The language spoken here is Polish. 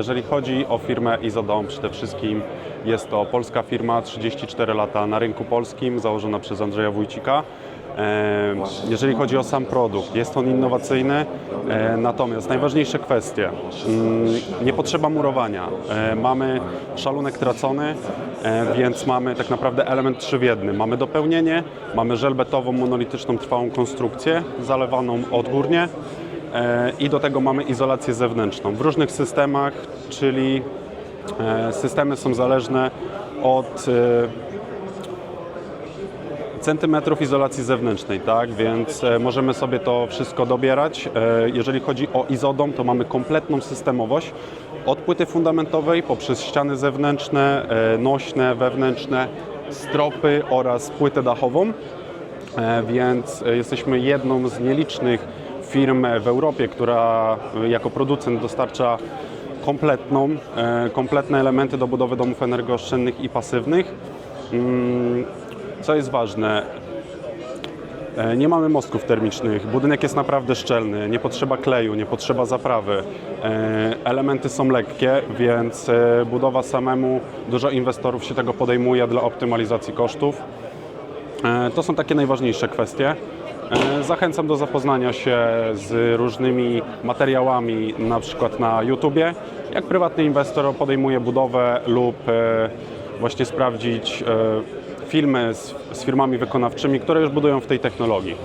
Jeżeli chodzi o firmę Izodom, przede wszystkim jest to polska firma, 34 lata na rynku polskim, założona przez Andrzeja Wójcika. Jeżeli chodzi o sam produkt, jest on innowacyjny, e, natomiast najważniejsze kwestie, mm, nie potrzeba murowania. E, Mamy szalunek tracony, e, więc mamy tak naprawdę element trzy w jednym. Mamy dopełnienie, mamy żelbetową, monolityczną, trwałą konstrukcję, zalewaną odgórnie, i do tego mamy izolację zewnętrzną w różnych systemach, czyli systemy są zależne od centymetrów izolacji zewnętrznej, tak? Więc e, możemy sobie to wszystko dobierać. E, Jeżeli chodzi o izodom, to mamy kompletną systemowość od płyty fundamentowej poprzez ściany zewnętrzne, e, nośne, wewnętrzne, stropy oraz płytę dachową. Więc jesteśmy jedną z nielicznych firm w Europie, która jako producent dostarcza kompletną, kompletne elementy do budowy domów energooszczędnych i pasywnych. Co jest ważne, e, nie mamy mostków termicznych, budynek jest naprawdę szczelny, nie potrzeba kleju, nie potrzeba zaprawy. E, Elementy są lekkie, więc e, budowa samemu, dużo inwestorów się tego podejmuje dla optymalizacji kosztów. To są takie najważniejsze kwestie. Zachęcam do zapoznania się z różnymi materiałami, na przykład na YouTubie. Jak prywatny inwestor podejmuje budowę lub właśnie sprawdzić filmy z, z firmami wykonawczymi, które już budują w tej technologii.